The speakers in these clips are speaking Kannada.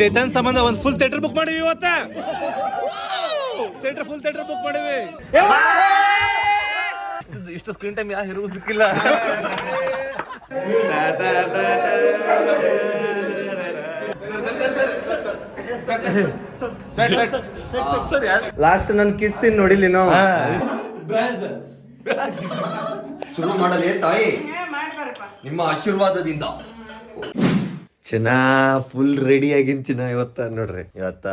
ಚೇತನ್ ಸಂಬಂಧ ಒಂದು ಫುಲ್ ಥಿಯೇಟರ್ ಬುಕ್ ಮಾಡಿವಿ ಇವತ್ತ. ಥಿಯೇಟರ್ ಫುಲ್ ಥಿಯೇಟರ್ ಬುಕ್ ಮಾಡಿವಿ ಇಷ್ಟು ಸ್ಕ್ರೀನ್ ಟೈಮ್ ಯಾವ ಹೀರೋ ಸಿಕ್ಕಿಲ್ಲ. ಲಾಸ್ಟ್ ನನ್ ಕಿಸ್ ನೋಡಿಲಿ ನಾವು ಶುರು ಮಾಡಲೇ ತಾಯಿ? ನಿಮ್ಮ ಆಶೀರ್ವಾದದಿಂದ. ಚಿನ್ನ ಫುಲ್ ರೆಡಿ ಆಗಿನ್ ಚಿನ್ನ ಇವತ್ತ ನೋಡ್ರಿ. ಇವತ್ತ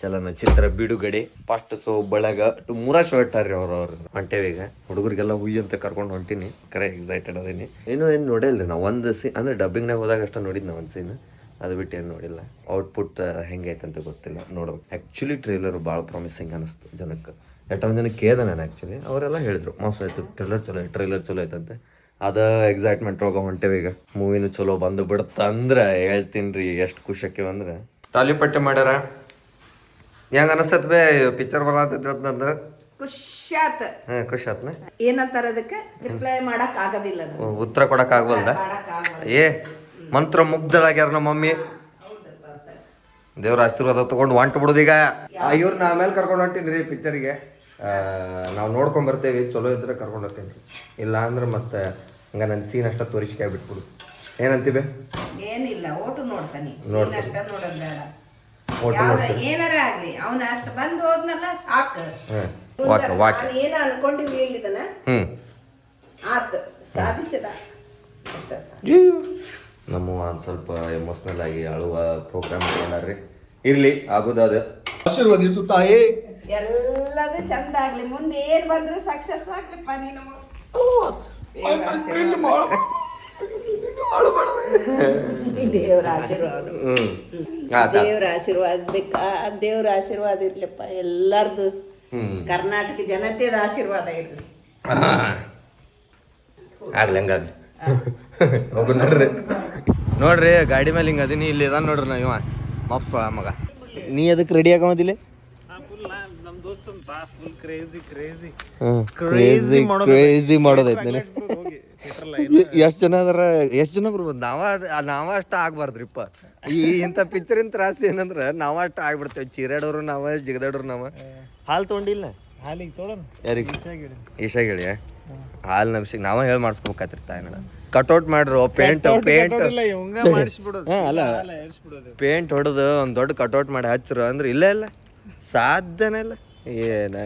ಚಲನಚಿತ್ರ ಬಿಡುಗಡೆ ಫಸ್ಟ್ ಸೋ ಬಳಗ, ಟು ಮೂರ ಶೋ ಇಟ್ಟಾರ್ರಿ ಅವ್ರ ಅವ್ರ. ಹೊಂಟೇವೀಗ ಹುಡುಗರಿಗೆಲ್ಲ ಹುಯ್ ಅಂತ ಕರ್ಕೊಂಡು ಹೊಂಟೀನಿ. ಕರೆ ಎಕ್ಸೈಟೆಡ್ ಅದೀನಿ. ಏನು ಏನು ನೋಡಿಲ್ರಿ ನಾವು? ಒಂದು ಸೀನ್ ಅಂದ್ರೆ ಡಬ್ಬಿಂಗ್ನಾಗ ಹೋದಾಗ ಅಷ್ಟ ನೋಡಿದ್ ಒಂದು ಸೀನ್ ಅದು ಬಿಟ್ಟು ಏನು ನೋಡಿಲ್ಲ. ಔಟ್ಪುಟ್ ಹೆಂಗೈತೆ ಅಂತ ಗೊತ್ತಿಲ್ಲ. ನೋಡೋದು ಆ್ಯಕ್ಚುಲಿ ಟ್ರೈಲರ್ ಭಾಳ ಪ್ರಾಮಿಸಿಂಗ್ ಅನಿಸ್ತು ಜನಕ್ಕೆ. ಎಷ್ಟೊಂದು ಜನಕ್ಕೆ ಕೇಳ್ದೆ ನಾನು ಆ್ಯಕ್ಚುಲಿ ಅವರೆಲ್ಲ ಹೇಳಿದ್ರು, ಮೋಸ ಆಯಿತು ಟ್ರೈಲರ್ ಚಲೋ ಟ್ರೈಲರ್ ಚಲೋ ಐತಂತೆ ಅದ ಎಕ್ಸೈಟ್ಮೆಂಟ್ ಒಳಗೆ ಹೊಂಟೇವಿ ಈಗ. ಮೂವಿನೂ ಚಲೋ ಬಂದು ಬಿಡುತ್ತ ಅಂದ್ರೆ ಹೇಳ್ತೀನಿ ರೀ ಎಷ್ಟು ಖುಷಿ ಆಕೇವ ಅಂದ್ರೆ. ತಾಲಿಪಟ್ಟೆ ಮಾಡ್ಯಾರ? ಹೆಂಗ ಅನಸ್ತತ್ ಬೇ ಪಿಕ್ಚರ್ ಬರತ್ತೈತಿ ನಂದು. ಖುಷ್ಯಾತ್ ಹಾಂ ಖುಷಿ ಆತ್ನ ಏನಂತಾರ ಅದಕ್ಕೆ? ರಿಪ್ಲೈ ಮಾಡಕ್ ಆಗೋದಿಲ್ಲ ಅದು. ಉತ್ತರ ಕೊಡಕ್ ಆಗ್ವಲ್ದ? ಏ ಮಂತ್ರ ಮುಗ್ಧಳಾಗ್ಯಾರ ನಮ್ಮ ಮಮ್ಮಿ. ದೇವ್ರ ಆಶೀರ್ವಾದ ತಗೊಂಡು ಹೊಂಟು ಬಿಡುದೀಗ ಇವ್ರನ್ನ ಆಮೇಲೆ ಕರ್ಕೊಂಡು ಹೊಂಟೀನಿ ರೀ ಪಿಕ್ಚರಿಗೆ ನಾವು ನೋಡ್ಕೊಂಡ್ ಬರ್ತೇವಿ ಚಲೋ ಇದ್ರೆ ಕರ್ಕೊಂಡು ಹೋಗ್ತೀನಿ ರೀ. ಇಲ್ಲ ಅಂದ್ರೆ ಮತ್ತೆ ಹಂಗ ನನ್ನ ಸೀನ್ ಅಷ್ಟ ತೋರಿಸಿಕೆ ಬಿಟ್ಬಿಡು ಏನಂತೀವಿ? ಏನಿಲ್ಲ ಓಟು ನೋಡ್ತಾನೆ ನೋಡ್ತಾನೆ. ಅಷ್ಟ ನೋಡೋದ್ ಬೇಡ. ಓಟು ಯಾವ್ದ ನೋಡ್ತಾನೆ. ಏನಾರ ಆಗ್ಲಿ ಅವನ ಅಷ್ಟು ಬಂದು ಹೋದ್ನಲ್ಲ ಸಾಕು. ಹ್ಮ್. ವಾಕ ವಾಕ ನಾನು ಏನ ಅನ್ಕೊಂಡಿರ್ಲಿಲ್ಲ ಹೇಳಿದನ? ಹ್ಮ್. ಆತ್ ಸಾಧಿಸದ. ಅಷ್ಟ ಸಾಕು. ನಮ್ಮ ಒಂದು ಸ್ವಲ್ಪ ಎಮೋಷ್ನಲ್ ಆಗಿ ಅಳುವ ಪ್ರೋಗ್ರಾಮ್ ಮಾಡ್ಯಾರ್ರಿ ಇರ್ಲಿ ಆಗೋದಾದ ಆಶೀರ್ವದಿಸು ತಾಯಿ. ಎಲ್ಲದೂ ಚಂದ ಆಗ್ಲಿ. ಮುಂದೆ ಏನ್ ಬಂದ್ರು ಸಕ್ಸಸ್ ಆಗ್ಲಿಪ್ಪ ನೀನು. ದೇವ್ರ ಆಶೀರ್ವಾದ. ದೇವ್ರ ಆಶೀರ್ವಾದ. ಬೇಕಾ? ದೇವ್ರ ಆಶೀರ್ವಾದ ಇರ್ಲಿಪ್ಪ ಎಲ್ಲಾರ್ದು. ಕರ್ನಾಟಕ ಜನತೆದ ಆಶೀರ್ವಾದ ಇರ್ಲಿ. ಆಗ್ಲಿ ಹಂಗಾಗ್ಲಿ. ಹೋಗು ನೋಡ್ರಿ. ನೋಡ್ರಿ ಗಾಡಿ ಮೇಲೆ ಹಿಂಗ ಅದೀನಿ ಇಲ್ಲಿ ಇದಾನ ನೋಡ್ರಿ ನಾ ಇವ. ಮಪ್ಸ್ ಮಗ. ನೀ ಅದಕ್ಕೆ ರೆಡಿ ಆಗೋದಿಲ್ಲ ನಮ್ ಬಾ full crazy crazy crazy crazy ಮಾಡೋದೈತೆ. ಎಷ್ಟು ಜನ ಅದರ? ಎಷ್ಟು ಜನ ಬರ್ಬೋದು ನಾವ ನಾವ ಅಷ್ಟ ಆಗ್ಬಾರ್ದ್ರಿಪ್ಪ ಈ ಇಂಥ ಪಿಕ್ಚರಿನ ತ್ರಾಸ ಏನಂದ್ರ ನಾವ ಅಷ್ಟ ಆಗ್ಬಿಡ್ತೇವೆ. ಚೀರಾಡೋರು ನಾವ ಜಿಗದಾಡೋರು ನಾವ. ಹಾಲು ತೊಗೊಂಡಿಲ್ಲ? ಹಾಲಿಗೆ ತೊಗೊಳನ್ ಯಾರಿಗೆ? ಈಶಾ ಹೇಳಿ ಹಾಲು ನಮ್ಸಿಗೆ ನಾವ ಹೇಳಿ ಮಾಡಿಸ್ಬೇಕಾತ್ರಿ ಕಟ್ ಕಟ್ಔಟ್ ಮಾಡ್ರು ಪೇಂಟ್ ಪೇಂಟ್ ಅಲ್ಲ. ಪೇಂಟ್ ಹೊಡೆದು ಒಂದು ದೊಡ್ಡ ಕಟ್ಔಟ್ ಮಾಡಿ ಹಚ್ಚರು ಅಂದ್ರೆ ಇಲ್ಲ ಇಲ್ಲ. ಸಾಧ್ಯನೇ ಇಲ್ಲ. ಏನ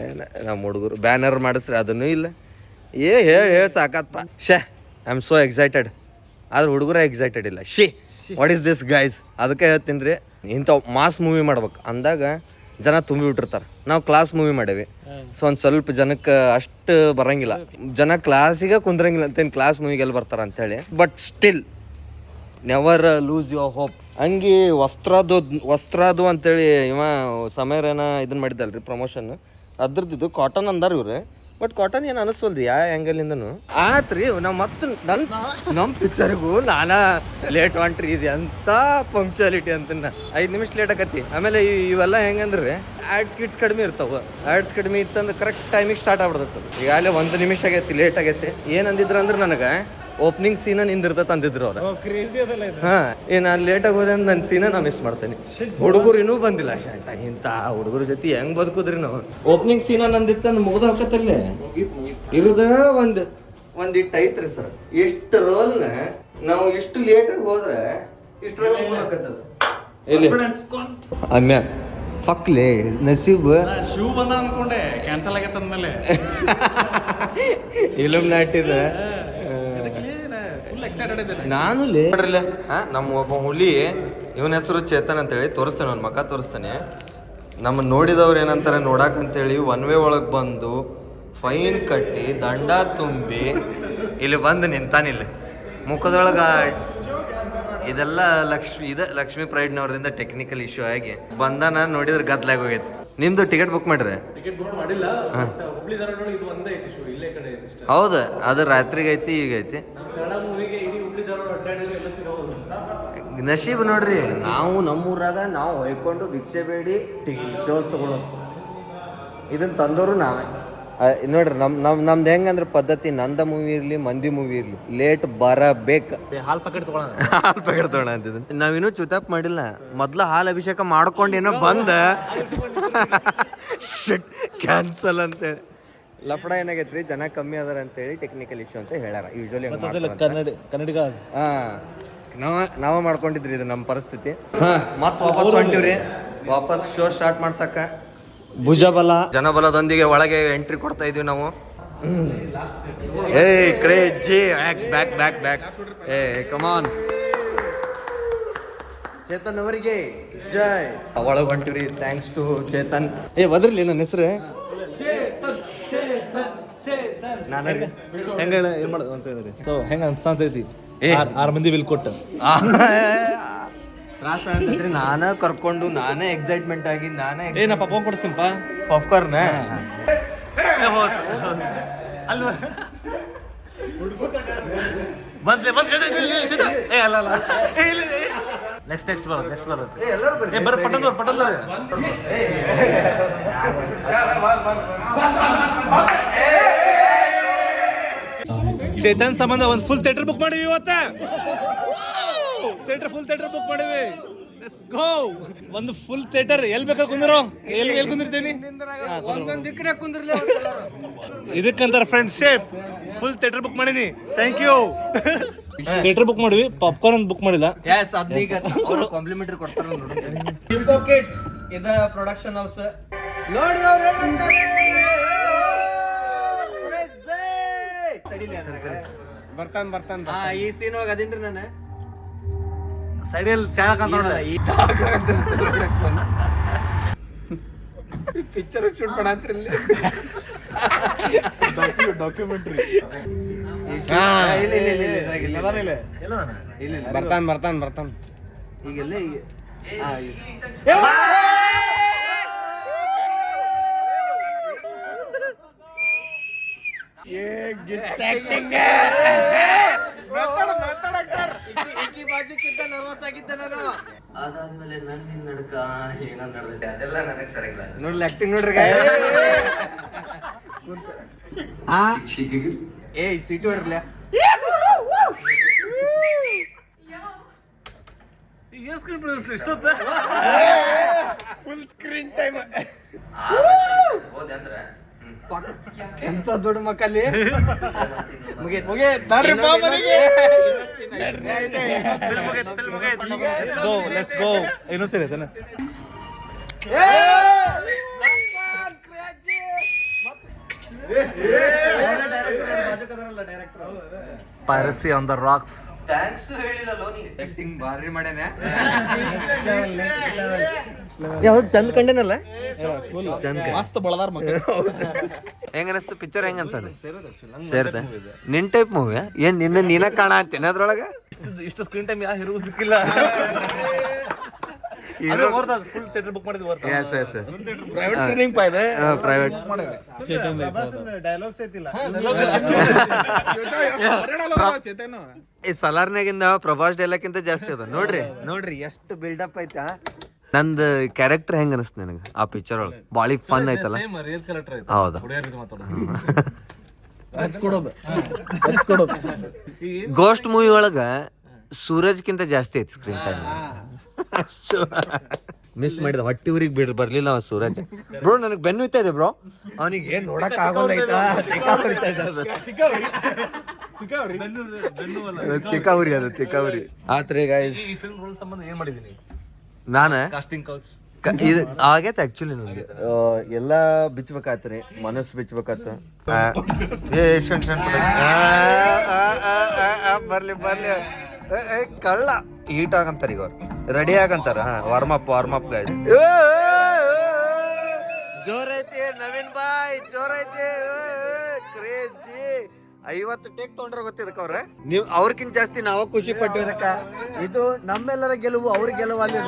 ನಮ್ಮ ಹುಡುಗರು ಬ್ಯಾನರ್ ಮಾಡಿಸ್ರಿ ಅದನ್ನು ಇಲ್ಲ. ಏ ಹೇಳಿ ಹೇಳಿ ಸಾಕತ್ಪ. ಶೇ ಐ ಆಮ್ ಸೋ ಎಕ್ಸೈಟೆಡ್ ಆದ್ರೆ ಹುಡುಗರ ಎಕ್ಸೈಟೆಡ್ ಇಲ್ಲ. ಶಿ ವಾಟ್ ಈಸ್ ದಿಸ್ ಗೈಸ್ ಅದಕ್ಕೆ ಹೇಳ್ತೀನಿ ರೀ ಇಂಥ ಮಾಸ್ ಮೂವಿ ಮಾಡ್ಬೇಕು. ಅಂದಾಗ ಜನ ತುಂಬಿ ಬಿಟ್ಟಿರ್ತಾರೆ. ನಾವು ಕ್ಲಾಸ್ ಮೂವಿ ಮಾಡೇವಿ. ಸೊ ಒಂದು ಸ್ವಲ್ಪ ಜನಕ್ಕೆ ಅಷ್ಟು ಬರಂಗಿಲ್ಲ. ಜನ ಕ್ಲಾಸಿಗೆ ಕುಂದ್ರಂಗಿಲ್ಲ ಅಂತೇನು ಕ್ಲಾಸ್ ಮೂವಿಗೆಲ್ಲ ಬರ್ತಾರ ಅಂತೇಳಿ but still never lose your hope ಹಂಗೆ ವಸ್ತ್ರದು ವಸ್ತ್ರದು ಅಂತೇಳಿ ಇವ ಸಮಯರೇನ ಇದನ್ನ ಮಾಡಿದ್ದಲ್ರಿ ಪ್ರಮೋಷನ್ ಅದ್ರದ್ದು ಕಾಟನ್ ಅಂದಾರ ಇವ್ರೆ. ಬಟ್ ಕಾಟನ್ ಏನು ಅನಿಸ್ವಲ್ದು ಯಾವ ಆ್ಯಂಗಲಿಂದನು ಆತ್ರಿ, ನಾವು ಮತ್ತು ನನ್ನ ನಮ್ಮ ಪಿಕ್ಚರ್ಗೂ ನಾನಾ ಲೇಟ್ ಹೊಂಟ್ರಿ ಇದು ಎಂಥ ಪಂಕ್ಚುಯಾಲಿಟಿ ಅಂತ ಐದು ನಿಮಿಷ ಲೇಟ್ ಆಕತಿ ಆಮೇಲೆ ಇವ್- ಇವೆಲ್ಲ ಹೆಂಗಂದ್ರೆ ಆ್ಯಡ್ಸ್ ಗಿಟ್ಸ್ ಕಡಿಮೆ ಇರ್ತಾವ. ಆ್ಯಡ್ಸ್ ಕಡಿಮೆ ಇತ್ತಂದ್ರೆ ಕರೆಕ್ಟ್ ಟೈಮಿಗೆ ಸ್ಟಾರ್ಟ್ ಆಗ್ಬಿಡ್ತದೆ ಈಗಾಗಲೇ ಒಂದು ನಿಮಿಷ ಆಗೈತಿ ಲೇಟ್ ಆಗೈತಿ. ಏನು ಅಂದ್ರೆ ನನಗೆ ಓಪನಿಂಗ್ ಸೀನ ನಿಂದಿರ್ತೈತೆ ಅಂದಿದ್ರು ಅವ್ರ. ಕ್ರೇಜಿ ಅದಲ್ಲ ಇದು. ಹಾ ಏ ನಾನು ಲೇಟಾಗಿ ಹೋದೆ ಅಂತ ನನ್ನ ಸೀನ ನಾ ಮಿಸ್ ಮಾಡ್ತೇನೆ. ಹುಡುಗರು ಇನ್ನೂ ಬಂದಿಲ್ಲ ಶಂಟ ಇಂಥ ಹುಡುಗರ ಜೊತೆ ಹೆಂಗ್ ಬದುಕುದ್ರಿ ನಾವು? ಓಪನಿಂಗ್ ಸೀನ ನಂದಿತ್ತ ಮುಗ್ದ ಹಾಕತ್ತಲ್ಲೇ? ಇರುದ ಒಂದ್ ಒಂದ್ ಇಟ್ಟು ಐತ್ರಿ ಸರ್ ಎಷ್ಟು ರೋಲ್ನ ನಾವು ಎಷ್ಟು ಲೇಟಾಗಿ ಹೋದ್ರೆ ಇಷ್ಟ ಹಾಕತ್ತದ. ಎಲ್ಲಿ? ಅಮ್ಯ ಫಕ್ಲೆ ನಸೀಬ್. ಶೂ ಬಂದ ಅನ್ಕೊಂಡೆ ಕ್ಯಾನ್ಸಲ್ ಆಗೈತೆ ಅಂದ್ಮೇಲೆ ಇಲುಮ್ ನಾಟಿದ ನಾನು ನೋಡ್ರಿಲ್ಲ ನಮ್ಮ ಒಬ್ಬ ಹುಲಿ ಇವನ ಹೆಸರು ಚೇತನ್ ಅಂತೇಳಿ ತೋರಿಸ್ತೇನೆ ಅವ್ನ ಮಗ ತೋರಿಸ್ತಾನೆ. ನಮ್ಮ ನೋಡಿದವ್ರು ಏನಂತಾರೆ ನೋಡಾಕ್ ಅಂತೇಳಿ ಒನ್ ವೇ ಒಳಗೆ ಬಂದು ಫೈನ್ ಕಟ್ಟಿ ದಂಡ ತುಂಬಿ ಇಲ್ಲಿ ಬಂದು ನಿಂತಾನಿಲ್ಲ ಮುಖದೊಳಗ ಇದೆಲ್ಲ ಲಕ್ಷ್ಮಿ ಇದ ಲಕ್ಷ್ಮಿ ಪ್ರೈಡ್ನವ್ರದಿಂದ ಟೆಕ್ನಿಕಲ್ ಇಶ್ಯೂ ಆಗಿ ಬಂದಾನ ನೋಡಿದ್ರೆ ಗದ್ಲಾಗಿ ಹೋಗೈತೆ. ನಿಮ್ದು ಟಿಕೆಟ್ ಬುಕ್ ಮಾಡ್ರಿ. ಟಿಕೆಟ್ ಬುಕ್ ಮಾಡಿಲ್ಲ ಹೌದು ಅದು ರಾತ್ರಿಗೆ ಐತಿ ಈಗ ಐತಿ. ನಶೀಬ್ ನೋಡ್ರಿ ನಾವು ನಮ್ಮೂರಾಗ ನಾವು ಹೊಯ್ಕೊಂಡು ಭಿಕ್ಷೆ ಬೇಡಿ ಟಿ ಶೋಸ್ ತಗೊಳೋದು. ಇದನ್ನ ತಂದವರು ನಾವೇ. ನೋಡ್ರಿ ನಮ್ ನಮ್ ನಮ್ದು ಹೆಂಗಂದ್ರೆ ಪದ್ಧತಿ ನಂದ ಮೂವಿ ಇರ್ಲಿ ಮಂದಿ ಮೂವಿ ಇರ್ಲಿ ಲೇಟ್ ಬರಬೇಕು. ಹಾಲ್ ಪ್ಯಾಕೆಟ್ ತೊಗೊಳ ಹಾಲು ಪ್ಯಾಕೆಟ್ ತಗೋಣ ಅಂತಿದ್ದು. ನಾವಿನ್ನೂ ಚುತಾಪ್ ಮಾಡಿಲ್ಲ. ಮೊದ್ಲ ಹಾಲು ಅಭಿಷೇಕ ಮಾಡ್ಕೊಂಡೇನೋ ಬಂದ. ಶಿಟ್ ಕ್ಯಾನ್ಸಲ್ ಅಂತೇಳಿ. ಲಫಡ ಏನಾಗೈತ್ರಿ? ಜನ ಕಮ್ಮಿ ಅದಾರ ಅಂತೇಳಿ ಟೆಕ್ನಿಕಲ್ ಇಶ್ಯೂ ಅಂತ ಹೇಳ್ಯಾರ ಯೂಶಲಿ ಕನ್ನಡ ಕನ್ನಡಿಗ. ಹಾ. ನಾವ ನಾವ ಮಾಡ್ಕೊಂಡಿದ್ರಿ ಇದು ನಮ್ಮ ಪರಿಸ್ಥಿತಿ. ಮತ್ತೆ ಮತ್ ವಾಪಸ್ ಹೊಂಟಿವ್ರಿ. ವಾಪಸ್ ಶೋ ಸ್ಟಾರ್ಟ್ ಮಾಡ್ಸಕ್ಕ. ಭುಜಬಲ. ಜನಬಲದೊಂದಿಗೆ ಒಳಗೆ ಎಂಟ್ರಿ ಕೊಡ್ತಾ ಇದೀವಿ ನಾವು. ಏ ಕ್ರೇಜಿ ಬ್ಯಾಕ್ ಬ್ಯಾಕ್ ಬ್ಯಾಕ್ ಏ ಕಮಾನ್ ಚೇತನ್ ಅವರಿಗೆ ಜೈ. ಒಳಗೆ ಹೊಂಟಿವ್ರಿ. Thanks to Chetan. ಏ ಬದ್ರಲಿ ನನ್ನ ಹೆಸರು. ನಾನು ಹೆಂಗ ಏನ್ ಮಾಡೋದು ಅನ್ಸೈತಿ ಸೊ ಹೆಂಗ ಅನ್ಸಂತೈತಿ ಏ. ಆರ್- ಆರ್ ಮಂದಿ ಬಿಲ್ ಕೊಟ್ಟು. ತ್ರಾಸ ಅಂತಂದ್ರೆ ನಾನೇ ಕರ್ಕೊಂಡು ನಾನೇ ಎಕ್ಸೈಟ್ಮೆಂಟ್ ಆಗಿ ನಾನೇ ಏ ನಾ ಪಾಪ ಕೊಡಿಸ್ತೀನಪ್ಪ ಪಾಪ್ಕಾರ್ನ್ ಬಂದ್ಲೆ ಬಂದ್ ಏ ಅಲ್ಲ ಅಲ್ಲ. ನೆಕ್ಸ್ಟ್ ನೆಕ್ಸ್ಟ್ ಬರೋದು ನೆಕ್ಸ್ಟ್ ಬರೋದು. ಏ ಬರ್ರಿ. ಪಟ್ಟಂದವ್ರು ಪಟ್ಟಂದವ್ರು ಚೇತನ್ ಸಂಬಂಧ ಒಂದು ಫುಲ್ ಥಿಯೇಟರ್ ಬುಕ್ ಮಾಡಿವಿ ಇವತ್ತ. ಥಿಯೇಟರ್ ಫುಲ್ ಥಿಯೇಟರ್ ಬುಕ್ ಮಾಡಿವಿ ಲೆಟ್ಸ್ ಗೋ ಒಂದು ಫುಲ್ ಥಿಯೇಟರ್ ಎಲ್ಲಿ ಬೇಕಾ ಕುಂದಿರೋ? ಎಲ್ಲಿ ಎಲ್ಲಿ ಕುಂದಿರ್ತೀನಿ? ಒಂದೊಂದು ದಿಕ್ಕಿನ ಕುಂದ್ರಲಿ ಇದಕ್ಕಂತಾರ ಫ್ರೆಂಡ್ಶಿಪ್ ಫುಲ್ ಥಿಯೇಟರ್ ಬುಕ್ ಮಾಡೀನಿ. ಥ್ಯಾಂಕ್ ಯು ಥಿಯೇಟರ್ ಬುಕ್ ಮಾಡಿವಿ ಪಾಪ್ಕಾರ್ನ್ ಒಂದು ಬುಕ್ ಮಾಡಿಲ್ಲ. ಎಸ್ ಅದನ್ನೀಗ ಅವರು ಕಾಂಪ್ಲಿಮೆಂಟರಿ ಕೊಡ್ತಾರ ಕಿಡ್ಸ್ ಇದ ಪ್ರೊಡಕ್ಷನ್ ಹೌಸ್ ನೋಡಿದವ್ರೆ ಬರ್ತಾನ ಬರ್ತಾನ ಹಾ ಈ ಸೀನ್ ಒಳಗೆ ಅದೀನ್ರಿ ನಾನು? ಸೈಡಲ್ಲಿ ಚಾ ಅಂತ ಈ ಪಿಕ್ಚರ್ ಶೂಟ್ ಮಾಡಂತ್ರಿ ಇಲ್ಲಿ ಡಾಕ್ಯುಮೆಂಟ್ರಿ ಇಲ್ಲ ಇಲ್ಲ ಇಲ್ಲ ಇಲ್ಲ ಇದ್ರಾಗ ಇಲ್ಲ. ಇಲ್ಲ. ಇಲ್ಲ ಬರ್ತಾನ ಬರ್ತಾನ ಬರ್ತಾನ. ಈಗೆಲ್ಲ ಈಗ ಹಾ, ಈಗ. ಅದಾದ್ಮೇಲೆ ನನ್ನ ನಡ್ಕ ಏನೋ ನಡೆದೈತೆ ಅದೆಲ್ಲ ನನಗೆ ಸರಿಗಿಲ್ಲ ನೋಡ್ಲಿ ಆಕ್ಟಿಂಗ್ ನೋಡ್ರಿ ಆ? ಏ ಸೀಟು ಹೊಡ್ರಲ್ಲ ಫುಲ್ ಸ್ಕ್ರೀನ್ ಟೈಮ್ ಹೋದೆ ಅಂದ್ರೆ ಎಂತ ದೊಡ್ಡ ಮಕ್ಕಲ್ಲಿ ಮುಗಿತ್. ಮುಗಿತ್. ನೋಡ್ರಿ ಬಾ ಮನೆಗೆ ಗೋ ಲೆಟ್ಸ್ ಗೋ ಏನೋ ಸರಿ ಆಯ್ತಾನ piracy on the rocks thanks ಹೇಳಿಲ್ಲಲ್ಲೋ ನೀ ಆಕ್ಟಿಂಗ್ ಬಾರಿ ಮಾಡ್ಯಾನೆ. ಯಾವ್ದು ಚಂದ ಕಂಡೇನಲ್ಲ? ಚಂದ ಮಸ್ತ್ ಬಳದಾರ ಮಗ. ಹೆಂಗ ಅನಿಸ್ತು ಪಿಕ್ಚರ್ ಹೆಂಗ ಅನ್ಸದ ಸೇರ್ತ ನಿನ್ ಟೈಪ್ ಮೂವಿ ಏನ್ ನಿನ್ನ ನೀನ ಕಾಣ ಅಂತೇನೆ ಅದ್ರೊಳಗ? ಇಷ್ಟು ಸ್ಕ್ರೀನ್ ಟೈಮ್ ಯಾವ ಹೀರೋ ಸಿಕ್ಕಿಲ್ಲ. ಪ್ರೈವೇಟ್ ಡೈಲಾಗ್ಸ್ ಐತಿಲ್ಲ ಚೇತನ್ ಈ ಸಲಾರ್ನಾಗಿಂದ ಪ್ರಭಾಸ್ ಡೈಲಾಕ್ಕಿಂತ ಜಾಸ್ತಿ ಅದ. ನೋಡ್ರಿ. ನೋಡ್ರಿ ಎಷ್ಟು ಬಿಲ್ಡಪ್ ಐತಾ ನಂದು ಕ್ಯಾರೆಕ್ಟರ್ ಹೆಂಗ ಅನಿಸ್ತ ನನಗೆ? ಆ ಪಿಕ್ಚರ್ ಒಳಗೆ. ಬಾಳಿ ಫನ್ ಐತಲ್ಲ? ಹೌದಾ. ಗೋಸ್ಟ್ ಮೂವಿ ಒಳಗ ಸೂರಜ್ಗಿಂತ ಜಾಸ್ತಿ ಐತಿ ಸ್ಕ್ರೀನ್ ಟೈಮ್ ಮಿಸ್ ಮಾಡಿದ ಹೊಟ್ಟಿ ಊರಿಗೆ ಬಿಡ್ ಬರ್ಲಿಲ್ಲ ಅವ ಸೂರಜ್. ಬ್ರೋ ನನಗೆ ಬೆನ್ನು ಇದೆ ಬ್ರೋ ಅವನಿಗೆ ಏನ್ ನೋಡಕ್ ಆಗೋಲ್ಲ ತಿಕಾವರಿ ಅದು ತಿಕಾವರಿ ಆತ್ರಿ ಗಾಯ್ಸ್ ಈ ಫಿಲ್ಮ್ ರೂಲ್ ಸಂಬಂಧ ಏನ್ ಮಾಡಿದೀನಿ? ನಾನು? ಕಾಸ್ಟಿಂಗ್ ಕೌಚ್ ಇದು ಆಗೈತೆ ಆಕ್ಚುಲಿ ನನಗೆ ಎಲ್ಲ ಬಿಚ್ಚಬೇಕಾತ್ರಿ ಮನಸ್ಸು ಬಿಚ್ಚಬೇಕಾತ ಬರ್ಲಿ ಬರ್ಲಿ. ಏ, ಏ, ಕಳ್ಳ. ಈಟ್ ಆಗಂತಾರ ಈಗ ಅವ್ರು ರೆಡಿ ಆಗಂತಾರ ಹಾ warm up warm up guys ಜೋರ್ ಐತಿ ನವೀನ್ ಬಾಯ್ ಜೋರ್ ಐತಿ ಕ್ರೇಜಿ ಐವತ್ತು ಟೇಕ್ ತೊಗೊಂಡ್ರ ಗೊತ್ತಿದಕ್ಕ ಅವ್ರ? ನೀವು ಅವ್ರಕ್ಕಿಂತ ಜಾಸ್ತಿ ನಾವ ಖುಷಿ ಪಟ್ಟಿದ್ದಕ್ಕ ಇದು ನಮ್ಮೆಲ್ಲರ ಗೆಲುವು ಅವ್ರ ಗೆಲುವು ಅಲ್ಲಿ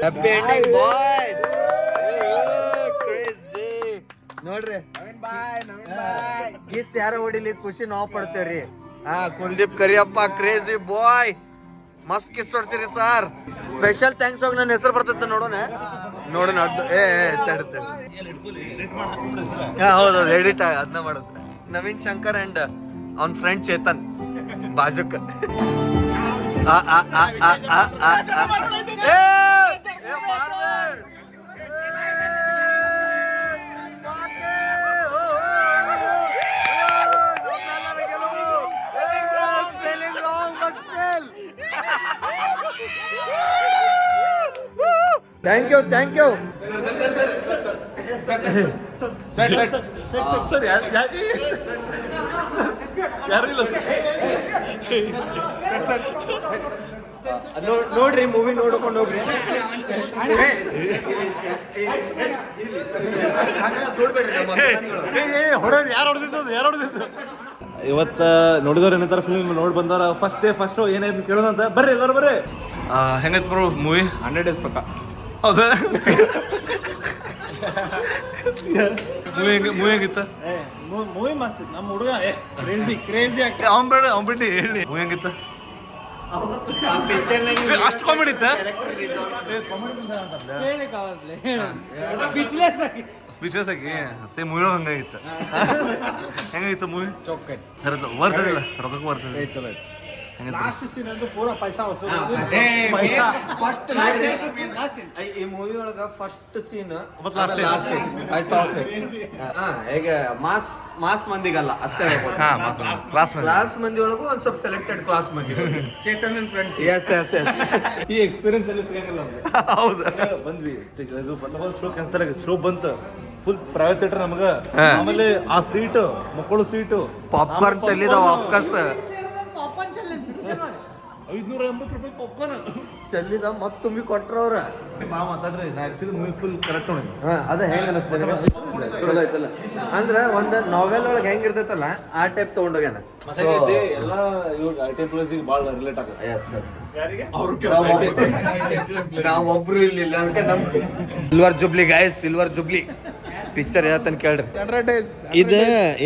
ಹ್ಯಾಪಿ ಎಂಡಿಂಗ್ ಬಾಯ್ ನೋಡ್ರಿ ಗಿಸ್ ಯಾರ ಹೊಡಿಲಿ ಖುಷಿ ನಾವು ಪಡ್ತೇವ್ರಿ. ಹಾ ಕುಲ್ದೀಪ್ ಕರಿಯಪ್ಪ ಕ್ರೇಜಿ ಬಾಯ್ ಮಸ್ತ್ ಕಿಸ್ ಹೊಡ್ತೀರಿ ಸರ್ ಸ್ಪೆಷಲ್ ಥ್ಯಾಂಕ್ಸ್ ಹೋಗಿ ನನ್ನ ಹೆಸರು ಬರ್ತೈತೆ ನೋಡೋಣ. ನೋಡೋಣ ಅದು ಏ ತಡಿ ಹಾ ಹೌದೌದು ಎಡಿಟ್ ಅದನ್ನ ಮಾಡುತ್ತೆ ನವೀನ್ ಶಂಕರ್ ಅಂಡ್ ಅವ್ನ ಫ್ರೆಂಡ್ ಚೇತನ್ ಬಾಜುಕ್. ಆ, ಆ, ಆ, ಆ, ಆ, ಆ, ಥ್ಯಾಂಕ್ ಯು ಥ್ಯಾಂಕ್ ಯು ನೋಡ್ರಿ ಮೂವಿ ನೋಡ್ಕೊಂಡು ಹೋಗ್ರಿ. ಹೊಡೆದ್ ಯಾರು ಹೊಡೆದಿದ್ದು ಯಾರು ಹೊಡೆದಿದ್ದು? ಇವತ್ತು ನೋಡಿದವ್ರು ಏನಂತಾರ ಫಿಲ್ಮ್ ನೋಡಿ ಬಂದವ್ರ ಫಸ್ಟ್ ಡೇ ಫಸ್ಟ್ ಶೋ ಏನಾಯ್ತು ಕೇಳೋಣ ಅಂತ. ಬರ್ರಿ ಎಲ್ಲರೂ ಬರ್ರಿ. ಹೆಂಗೈತೆ ಬ್ರೋ ಮೂವಿ ಹಂಡ್ರೆಡ್ ಡೇಸ್ ಪಕ್ಕ ಹೌದಾ? ಮೂವಿ ಹೆಂಗ ಮೂವಿ ಹೆಂಗಿತ್ತ? ಮೂವಿ ಮಸ್ತ್ ನಮ್ಮ ಹುಡುಗ ಕ್ರೇಜಿ ಕ್ರೇಜಿ ಆಗ್ತದೆ ಅವ್ನ್ ಬೇಡ ಅವ್ನ್ ಬಿಟ್ಟು ಹೇಳಿ. ಮೂವಿ ಹೆಂಗಿತ್ತ? ಅಷ್ಟು ಕಾಮಿಡಿ ಇತ್ತ? ಸ್ಪೀಚಸ್ ಆಗಿ. ಸೇಮ್ ಮೂವಿ ಹಂಗಾಗಿತ್ತ? ಹೆಂಗಾಗಿತ್ತು ಮೂವಿ ಚೌಕಟ್. ಬರ್ತದಿಲ್ಲ ರೊಕ್ಕಕ್ಕೆ ಬರ್ತದೆ ಚಲೋ ಲಾಸ್ಟ್ ಸೀನ್ ಅಂತೂ ಪೂರಾ ಪೈಸಾ ವಸೂಲ್ ಫಸ್ಟ್ ಈ ಮೂವಿ ಒಳಗ ಫಸ್ಟ್ ಸೀನ್ ಪೈಸಾ last scene. ಈಗ ಮಾಸ್ ಮಾಸ್ ಮಂದಿಗಲ್ಲ ಅಷ್ಟೇ ಕ್ಲಾಸ್ ಕ್ಲಾಸ್ ಮಂದಿ ಒಳಗೂ ಒಂದ್ ಸ್ವಲ್ಪ ಸೆಲೆಕ್ಟೆಡ್ ಕ್ಲಾಸ್ ಮಂದಿ. Chetan friends yes yes yes ಈ ಎಕ್ಸ್ಪೀರಿಯನ್ಸ್ ಅಲ್ಲಿ ಸಿಗಂಗಿಲ್ಲ ಹೌದು. ಬಂದ್ವಿ. ಇದು ಶೋ ಕ್ಯಾನ್ಸಲ್ ಆಗಿ ಶೋ ಬಂತು. ಫುಲ್ ಪ್ರೈವೇಟ್ ಥಿಯೇಟರ್ ನಮಗ. ಆಮೇಲೆ ಆ ಸೀಟು ಮಕ್ಕಳು ಸೀಟು ಪಾಪ್ಕಾರ್ನ್ ಚೆಲ್ಲಿದಾವ ವಾಪಸ್. ಐದ್ನೂರ ಎಂಬತ್ತು ರೂಪಾಯಿ ಪಪ್ಪನ ಚೆಲ್ಲಿದ ಮತ್ ತುಂಬಿ ಕೊಟ್ರವ್ರ. ಮಾ ಮಾತಾಡ್ರಿ ನಾ ಆಕ್ಚುಲಿ ಮೂವಿ ಫುಲ್ ಕರೆಕ್ಟ್ ನೋಡಿ. ಹಾ ಅದ ಹೆಂಗ ಅನಸ್ತದೆ ಚಲೋ ಐತಲ್ಲ ಅಂದ್ರ ಒಂದ್ ನಾವೆಲ್ ಒಳಗ್ ಹೆಂಗ್ ಇರ್ತೈತಲ್ಲ ಆ ಟೈಪ್ ತಗೊಂಡೋಗ್ಯಾನ. ಎಲ್ಲ ಇವಾಗ ಐ ಟಿ ಪ್ಲೇಸಿಗೆ ಭಾಳ ರಿಲೇಟ್ ಆಗುತ್ತೆ ನಾವ್ ಒಬ್ರು ಇಲ್ಲ ಅದಕ್ಕೆ ನಮ್ silver jubilee guys silver jubilee picture ಹೇಳ್ತಾನೆ ಕೇಳ್ರಿ. ಇದು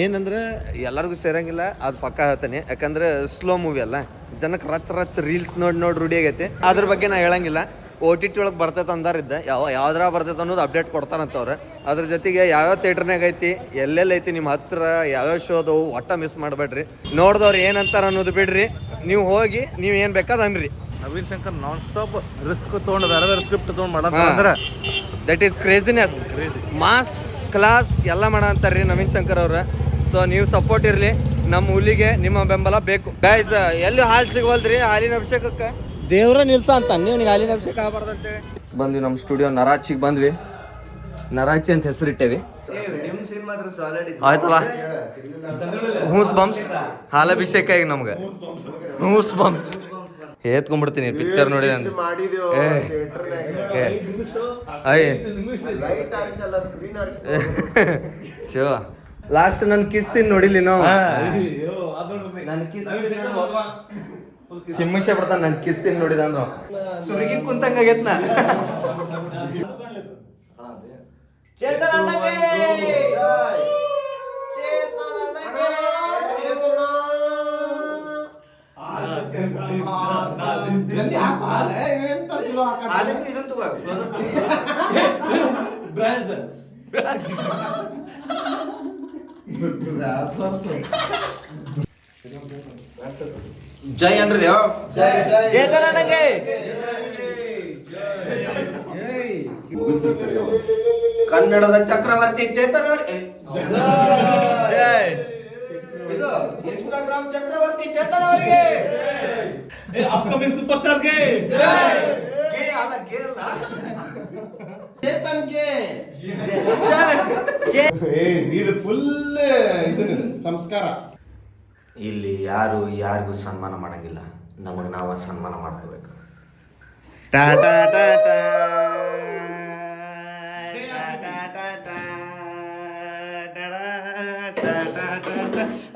ಏನಂದ್ರೆ ಎಲ್ಲರಿಗೂ ಸೇರಂಗಿಲ್ಲ ಅದು ಪಕ್ಕ ಹೇಳ್ತಾನೆ. ಯಾಕಂದ್ರೆ ಸ್ಲೋ ಮೂವಿ ಅಲ್ಲ ಜನಕ್ಕೆ ರಚ್ ರಚ್ ರೀಲ್ಸ್ ನೋಡಿ ನೋಡಿ ರೂಢಿ ಆಗೈತಿ. ಅದ್ರ ಬಗ್ಗೆ ನಾ ಹೇಳಂಗಿಲ್ಲ. ಓ ಟಿ ಟಿ ಒಳಗೆ ಬರ್ತೈತೆ ಅಂದಾರಿದ್ದ ಯಾವ ಯಾವ್ದ್ರ ಬರ್ತೈತೆ ಅನ್ನೋದು ಅಪ್ಡೇಟ್ ಕೊಡ್ತಾರಂತವ್ರೆ. ಅದ್ರ ಜೊತೆಗೆ ಯಾವ್ಯಾವ ಥಿಯೇಟರ್ನಾಗ ಐತಿ ಎಲ್ಲೆಲ್ಲಿ ಐತಿ ನಿಮ್ಮ ಹತ್ರ ಯಾವ್ಯಾವ ಶೋ ಅದಾವು ಒಟ್ಟ ಮಿಸ್ ಮಾಡಬೇಡ್ರಿ. ನೋಡಿದವ್ರು ಏನಂತಾರ ಅನ್ನೋದು ಬಿಡ್ರಿ. ನೀವು ಹೋಗಿ ನೀವು ಏನು ಬೇಕಾದ ಅನ್ರಿ Naveen Shankar non stop risk ತೊಗೊಂಡು ಬೇರೆ ಬೇರೆ ಸ್ಕ್ರಿಪ್ಟ್ ತೊಗೊಂಡು ಹಾ. That is craziness mass class ಎಲ್ಲ ಮಾಡ ರೀ ನವೀನ್ ಶಂಕರ್ ಅವ್ರ. ಸೊ ನೀವು ಸಪೋರ್ಟ್ ಇರಲಿ. ನಮ್ಮ ಹುಲಿಗೆ ನಿಮ್ಮ ಬೆಂಬಲ ಬೇಕು. ಗೈಸ್ ಎಲ್ಲಿ ಹಾಲು ಸಿಗವಲ್ರಿ ಹಾಲಿನ ಅಭಿಷೇಕಕ್ಕೆ? ದೇವ್ರ ನಿಲ್ಸ ಅಂತ. ನೀವು ಹಾಲಿನ ಅಭಿಷೇಕ ಆಗಬಾರ್ದು ಅಂತೇಳಿ ಬಂದ್ವಿ ನಮ್ಮ ಸ್ಟುಡಿಯೋ ನರಾಚಿಗೆ ಬಂದ್ವಿ. ನರಾಚಿ ಅಂತ ಹೆಸರಿಟ್ಟೇವಿ. ಆಯ್ತಲ್ಲ? ಹೂಸ್ ಬಂಪ್ಸ್ ಹಾಲಭಿಷೇಕ ಈಗ ನಮ್ಗೆ. ಹೂಸ್ ಬಂಪ್ಸ್ ಏತ್ಕೊಂಡ್ಬಿಡ್ತೀನಿ ಪಿಕ್ಚರ್ ನೋಡಿ ನಾನು. ಏ, ಏ. ಅಯ್ಯ ಶಿವ. ಲಾಸ್ಟ್ ನನ್ನ ಕಿಸ್ ನೋಡಿಲಿ ನಾವು. ಸಿಂಹಿಷ ಬಿಡ್ತಾನ ನನ್ ಕಿಸ್ ನೋಡಿದ ಅಂದ್ರು. ಸುರುಗಿ ಕುಂತಂಗ ಆಗೈತ್ ನಾ ಜೈ ಅನ್ರಿ ಜೈ ಜೈ. ಕರ್ನಾಟಕ ಕನ್ನಡದ ಚಕ್ರವರ್ತಿ ಚೇತನ್ ಅವ್ರಿಗೆ ಜೈ ಇನ್ಸ್ಟಾಗ್ರಾಮ್ ಚಕ್ರವರ್ತಿ ಚೇತನ್ ಅವರಿಗೆ ಅಪ್ಕಮಿಂಗ್ ಸೂಪರ್ ಸ್ಟಾರ್ಗೆ ಅಲ್ಲ ಗೆ ಅಲ್ಲ. ಇದು ಫುಲ್ ಇದು ಸಂಸ್ಕಾರ. ಇಲ್ಲಿ ಯಾರು ಯಾರಿಗೂ ಸನ್ಮಾನ ಮಾಡಂಗಿಲ್ಲ. ನಮಗ್ ನಾವು ಸನ್ಮಾನ ಮಾಡ್ಕೋಬೇಕು.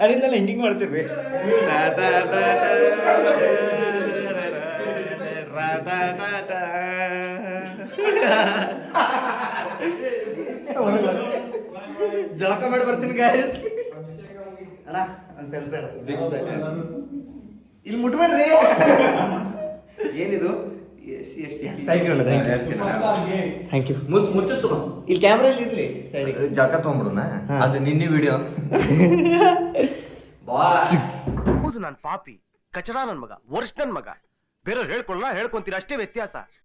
ಅಲ್ಲಿಂದಲ್ಲ ಹಿಂಗಿಂಗ್ ಮಾಡ್ತೀವಿ ಜಳಕ ಮಾಡಿ ಬರ್ತೀನಿ ಗಾಯಸ್ ಇಲ್ಲಿ ಮುಟ್ಬೇಡ್ರಿ. ಏನಿದು? ಥ್ಯಾಂಕ್ ಯು ಥ್ಯಾಂಕ್ ಯು ಮುಚ್ಚು ಇಲ್ಲಿ ಕ್ಯಾಮ್ರಾ ಇರ್ಲಿ. ಸೈಡ್ ಜಾಕ ತೊಗೊಂಬಿಡುನ ಅದು ನಿನ್ನೆ ವಿಡಿಯೋ ಹೌದು ನಾನು ಪಾಪಿ. ಕಚಡ ನನ್ ಮಗ ವರ್ಷ ನನ್ ಮಗ. ಬೇರೆ ಹೇಳ್ಕೊಳ್ಳ ಹೇಳ್ಕೊಂತೀರ ಅಷ್ಟೇ ವ್ಯತ್ಯಾಸ.